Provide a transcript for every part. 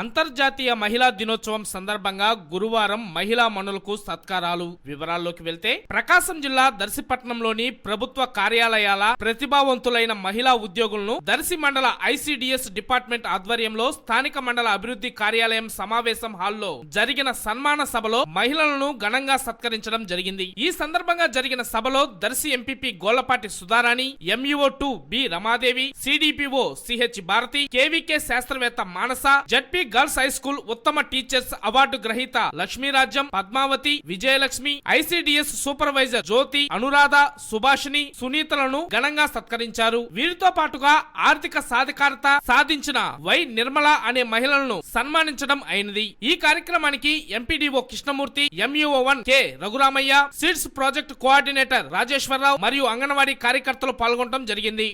అంతర్జాతీయ మహిళా దినోత్సవం సందర్భంగా గురువారం మహిళా మనులకు సత్కారాలు. వివరాల్లోకి వెళ్తే ప్రకాశం జిల్లా దర్శిపట్నంలోని ప్రభుత్వ కార్యాలయాల ప్రతిభావంతులైన మహిళా ఉద్యోగులను దర్శి మండల ఐసిడిఎస్ డిపార్ట్మెంట్ ఆధ్వర్యంలో స్థానిక మండల అభివృద్ధి కార్యాలయం సమావేశం హాల్లో జరిగిన సన్మాన సభలో మహిళలను ఘనంగా సత్కరించడం జరిగింది. ఈ సందర్భంగా జరిగిన సభలో Darsi MPP Golapati Sudharani MEO two B Ramadevi CDPO CH Bharathi KVK శాస్త్రవేత్త Manasa ZP girls high school ఉత్తమ టీచర్స్ అవార్డు గ్రహీత లక్ష్మీరాజ్యం పద్మావతి విజయలక్ష్మి ఐసిడిఎస్ సూపర్వైజర్ జ్యోతి అనురాధ సుభాషిణి సునీతలను ఘనంగా సత్కరించారు. వీరితో పాటుగా ఆర్థిక సాధికారత సాధించిన వై నిర్మల అనే మహిళలను సన్మానించడం అయినది. ఈ కార్యక్రమానికి MPDO Krishnamurthy MEO one K Raghuramaiah seeds project coordinator Rajeswararao మరియు అంగన్వాడీ కార్యకర్తలు పాల్గొనడం జరిగింది.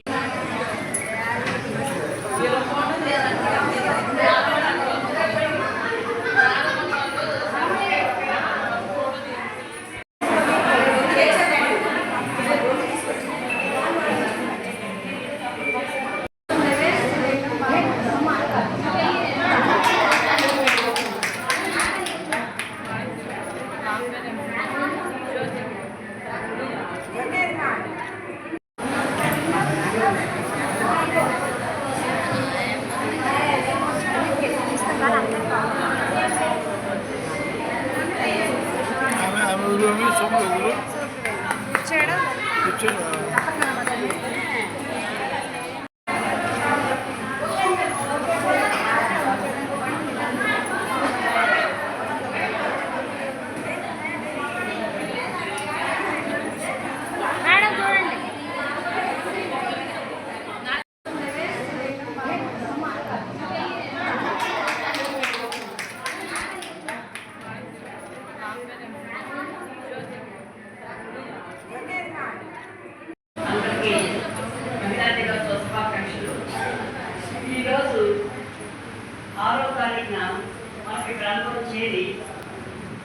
చేయడం మనకి గ్రంథం చేరి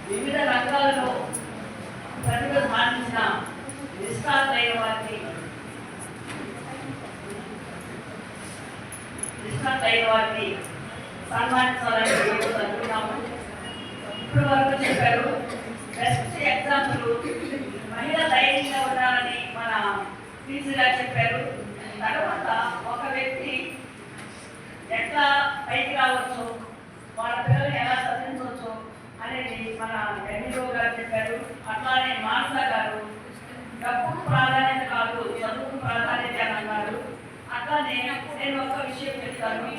వివిధ రంగాల్లో ప్రతిభ సాధించిన నిష్ణాతులైన వారికి నిష్ణాతులైన వారిని సన్మానించాలని ఈరోజు అనుకున్నాము ఇప్పుడు వరకు చెప్పారు బెస్ట్ ఎగ్జాంపుల్ మహిళ ధైర్యంగా ఉండాలని మన టీచర్గా చెప్పారు. తర్వాత ఒక వ్యక్తి ఎట్లా పైకి రావచ్చు? వాళ్ళ పిల్లల్ని ఎలా చదివించవచ్చు అనేది మన ఎంఈఓ గారు చెప్పారు. అట్లానే మానస గారు డబ్బుకు ప్రాధాన్యత కాదు చదువుకు ప్రాధాన్యత అని అన్నారు. అట్లానే నేను ఒక విషయం చెప్తాను.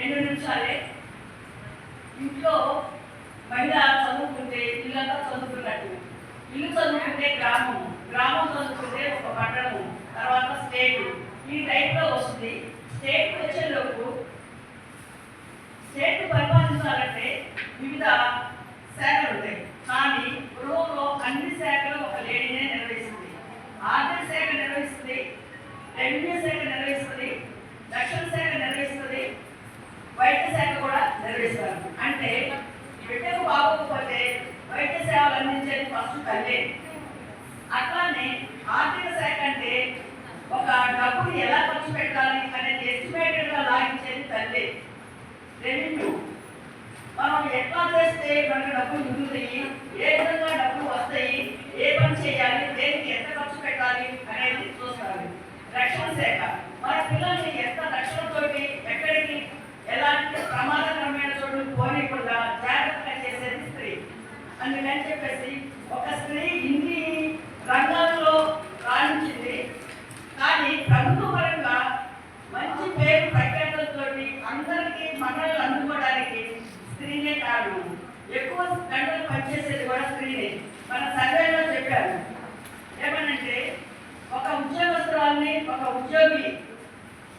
రెండు నిమిషాలే. ఇంట్లో మహిళ చదువుకుంటే ఇల్లంతా చదువుకున్నట్టు ఇల్లు చదువుకుంటే గ్రామం గ్రామం చదువుకుంటే ఒక పట్టణం తర్వాత స్టేట్ ఈ టైప్లో వస్తుంది స్టేట్ వచ్చేలోపు స్టేట్ పరిపాలించాలంటే వివిధ శాఖలు ఉంటాయి. కానీ గృహంలో అన్ని శాఖలు ఒక లేడీనే నిర్వహిస్తుంది. ఆర్థిక శాఖ నిర్వహిస్తుంది రెవెన్యూ శాఖ నిర్వహిస్తుంది రక్షణ శాఖ నిర్వహిస్తుంది వైద్య శాఖ కూడా నిర్వహిస్తారు. అంటే బిడ్డకు బాగోకపోతే వైద్య సేవలు అందించేది ఫస్ట్ తల్లే అట్లానే ఆర్థిక శాఖ అంటే ఒక డబ్బుని ఎలా ఖర్చు పెట్టాలి అనేది ఎస్టిమేటెడ్గా లాగించేది తల్లే రెవెన్యూ మనం ఎట్లా చేస్తే మనకు డబ్బులు మిగులుతాయి ఏ విధంగా డబ్బులు వస్తాయి ఏ పని చేయాలి దేనికి ఎంత ఖర్చు పెట్టాలి అనేది చూస్తారు రక్షణ శాఖ. మన పిల్లల్ని ఎంత రక్షణతోటి ఎక్కడికి ఎలాంటి ప్రమాదకరమైన చోటు పోనీయకుండా జాగ్రత్తగా చేసేది స్త్రీ. అందుకని చెప్పేసి ఒక స్త్రీ ఇన్ని రంగాలు స్త్రీనే కారణం ఎక్కువ గంటలు పనిచేసేది కూడా స్త్రీనే. మన సర్వేలో చెప్పారు ఏమనంటే ఒక ఉద్యోగస్తురాల్ని ఒక ఉద్యోగి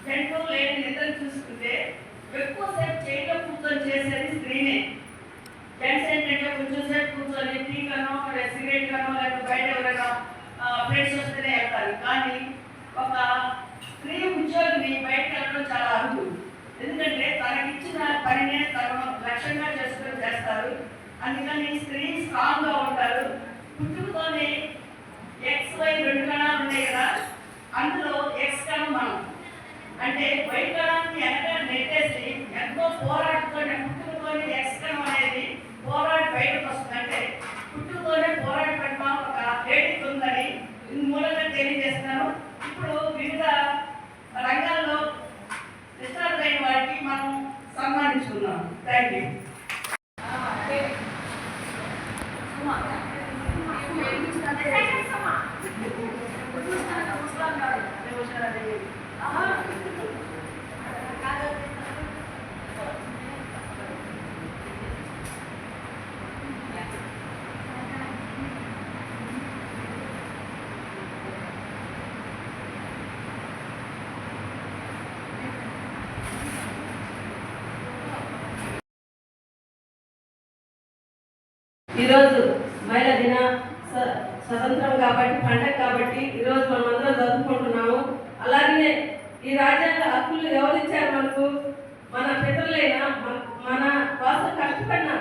జంటూ లేని నిద్ర చూసుకుంటే ఎక్కువసేపు చేయటం కూర్చొని చేసేది స్త్రీనే. జెంట్స్ ఏంటంటే కొంచెం సేపు కూర్చొని టీ కనో సిగరెట్ కనో లేకపోతే బయట ఎవరైనా ఫ్రెండ్స్ వస్తేనే వెళ్తారు. కానీ ఒక స్త్రీ ఉద్యోగిని బయటకు వెళ్ళడం చాలా అరుదు. ఎందుకంటే తనకిచ్చిన పనినే తను లక్ష్యంగా చేస్తుంది చేస్తారు అందుకని స్త్రీ స్ట్రాంగ్గా ఉంటారు. పుట్టుకతోనే ఎక్స్ వై రెండు కణాలు ఉన్నాయి కదా. అందులో ఎక్స్ కణం మనం. అంటే వై కణాన్ని వెనక నెట్టేసి ఎంతో పోరాటం ఈరోజు మహిళా దిన స- స్వతంత్రం కాబట్టి పండగ కాబట్టి ఈరోజు మనం అందరం జరుపుకుంటున్నాము. అలాగే ఈ రాజ్యాంగ హక్కులు ఎవరు ఇచ్చారు మనకు? మన పితరులైన మన- మన కోసం కష్టపడిన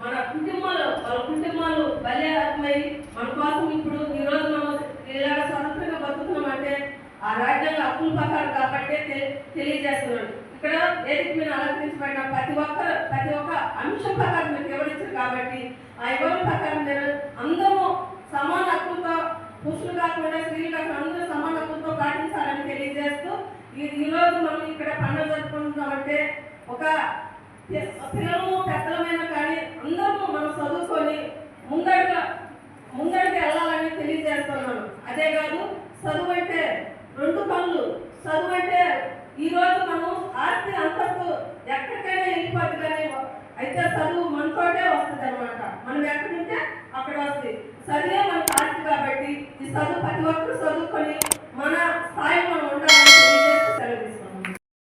మన కుటుంబాలు వాళ్ళ కుటుంబాలు బల్యాత్మై మన కోసం ఇప్పుడు ఈ రోజు మనం ఇలా స్వతంత్రంగా బతుకుతున్నామంటే ఆ రాజ్యాంగ హక్కుల ప్రకారం కాబట్టి తె- తెలియజేస్తున్నాడు ఇక్కడ వేదిక మీద అలంకరించబడిన ప్రతి ఒక్క ప్రతి ఒక్క అంశం ప్రకారం మీకు వివరించారు కాబట్టి ఆ వివరణ ప్రకారం మీరు అందరూ సమాన హక్కులతో కూడా కాకుండా అందరూ సమానత్వంతో పాటించాలని తెలియజేస్తూ ఈ రోజు మనం ఇక్కడ పండుగ జరుపుకుంటున్నామంటే ఒక పి- పిల్లలు అయితే చదువు మనతోటే వస్తుంది అనమాట మనం ఎక్కడుంటే అక్కడ వస్తుంది. చదివే మన పార్టీ కాబట్టి ఈ చదువు ప్రతి ఒక్కరు చదువుకొని మన స్థాయి